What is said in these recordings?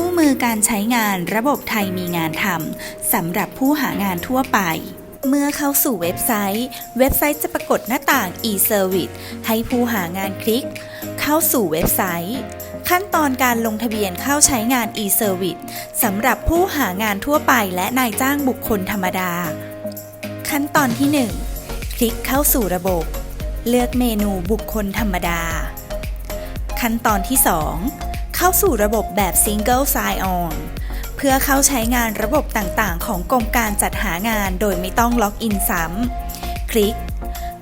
คู่มือการใช้งานระบบไทยมีงานทำสำหรับผู้หางานทั่วไป เมื่อเข้าสู่เว็บไซต์ เว็บไซต์จะปรากฏหน้าต่าง e-service ให้ผู้หางานคลิก เข้าสู่เว็บไซต์ ขั้นตอนการลงทะเบียนเข้าใช้งาน e-service สำหรับผู้หางานทั่วไปและนายจ้างบุคคลธรรมดา ขั้นตอนที่ 1 คลิกเข้าสู่ระบบ เลือกเมนูบุคคลธรรมดา ขั้นตอนที่ 2 เข้าสู่ระบบแบบ Single Sign On เพื่อเข้าใช้งานระบบต่างๆ ของกรมการจัดหางานโดยไม่ต้องล็อกอินซ้ำ คลิก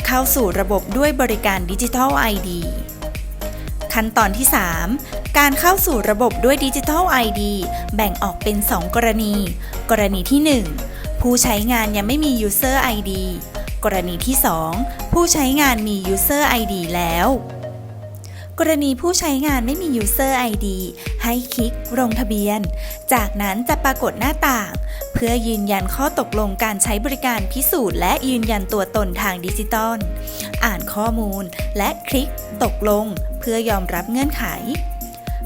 เข้าสู่ระบบด้วยบริการดิจิทัล ID ขั้นตอนที่ 3 การเข้าสู่ระบบด้วยดิจิทัล ID แบ่งออกเป็น 2 กรณี กรณีที่ 1 ผู้ใช้งานยังไม่มี User ID กรณีที่ 2 ผู้ใช้งานมี User ID แล้ว กรณีผู้ใช้งานไม่มี User ID ให้คลิกลงทะเบียน จากนั้นจะปรากฏหน้าต่าง เพื่อยืนยันข้อตกลงการใช้บริการพิสูจน์และยืนยันตัวตนทางดิจิตอล อ่านข้อมูลและคลิกตกลง เพื่อยอมรับเงื่อนไข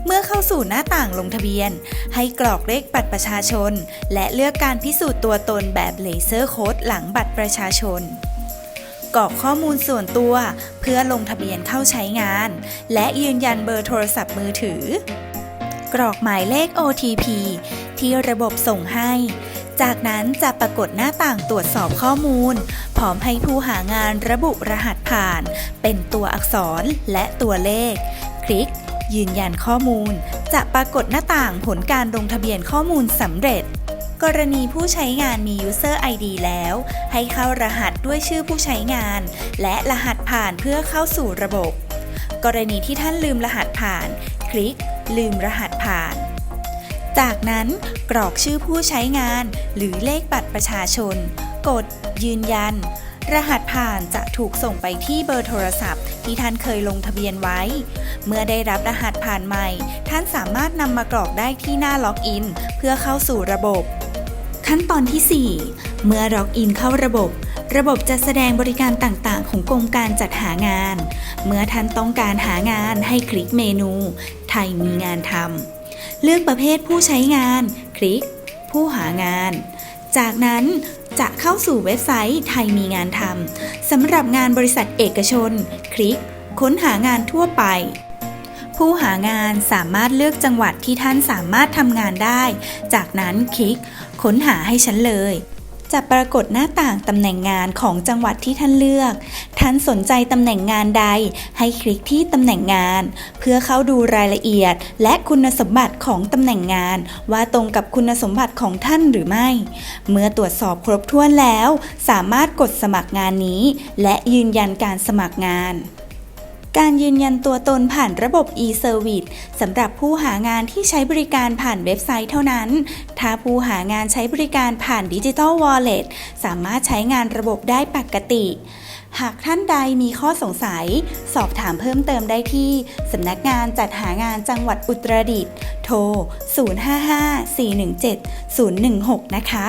เมื่อเข้าสู่หน้าต่างลงทะเบียน ให้กรอกเลขบัตรประชาชน และเลือกการพิสูจน์ตัวตนแบบเลเซอร์โค้ดหลังบัตรประชาชน กรอกข้อมูลส่วนตัว เพื่อลงทะเบียนเข้าใช้งาน และยืนยันเบอร์โทรศัพท์มือถือ กรอกหมายเลข OTP ที่ระบบส่งให้ จากนั้นจะปรากฏหน้าต่างตรวจสอบข้อมูล พร้อมให้ผู้หางานระบุรหัสผ่าน เป็นตัวอักษรและตัวเลข คลิก ยืนยันข้อมูล จะปรากฏหน้าต่างผลการลงทะเบียนข้อมูลสำเร็จ กรณีผู้ใช้งานมี User ID แล้ว ให้เข้ารหัสด้วยชื่อผู้ใช้งาน และรหัสผ่านเพื่อเข้าสู่ระบบ กรณีที่ท่านลืมรหัสผ่าน คลิก ลืมรหัสผ่าน จากนั้นกรอกชื่อผู้ใช้งาน หรือเลขบัตรประชาชน กด ยืนยัน รหัสผ่านจะถูกส่งไปที่เบอร์โทรศัพท์ ที่ท่านเคยลงทะเบียนไว้ เมื่อได้รับรหัสผ่านใหม่ ท่านสามารถนำมากรอกได้ที่หน้าล็อกอิน เพื่อเข้าสู่ระบบ ขั้นตอนที่ 4 เมื่อล็อกอินเข้าระบบ ระบบจะแสดงบริการต่างๆ ของกรมการจัดหางาน เมื่อท่านต้องการหางานให้คลิกเมนู ไทยมีงานทำเลือกประเภทผู้ใช้งาน คลิก ผู้หางาน จากนั้นจะเข้าสู่เว็บไซต์ไทยมีงานทำสำหรับงานบริษัทเอกชน คลิก ค้นหางานทั่วไป ผู้หางานสามารถเลือกจังหวัดที่ท่านสามารถทำงานได้ จากนั้นคลิก ค้นหาให้ฉันเลยจะปรากฏหน้าต่างตำแหน่งงานของจังหวัดที่ท่านเลือก ท่านสนใจตำแหน่งงานใด ให้คลิกที่ตำแหน่งงาน เพื่อเข้าดูรายละเอียด และคุณสมบัติของตำแหน่งงาน ว่าตรงกับคุณสมบัติของท่านหรือไม่ เมื่อตรวจสอบครบถ้วนแล้ว สามารถกดสมัครงานนี้ และยืนยันการสมัครงาน การยืนยันตัวตนผ่านระบบ e-service สำหรับผู้หางานที่ใช้บริการผ่านเว็บไซต์เท่านั้น ถ้าผู้หางานใช้บริการผ่าน Digital Wallet สามารถใช้งานระบบได้ปกติ หากท่านใดมีข้อสงสัย สอบถามเพิ่มเติมได้ที่สำนักงานจัดหางานจังหวัดอุตรดิตถ์โทร 055 417 016 นะคะ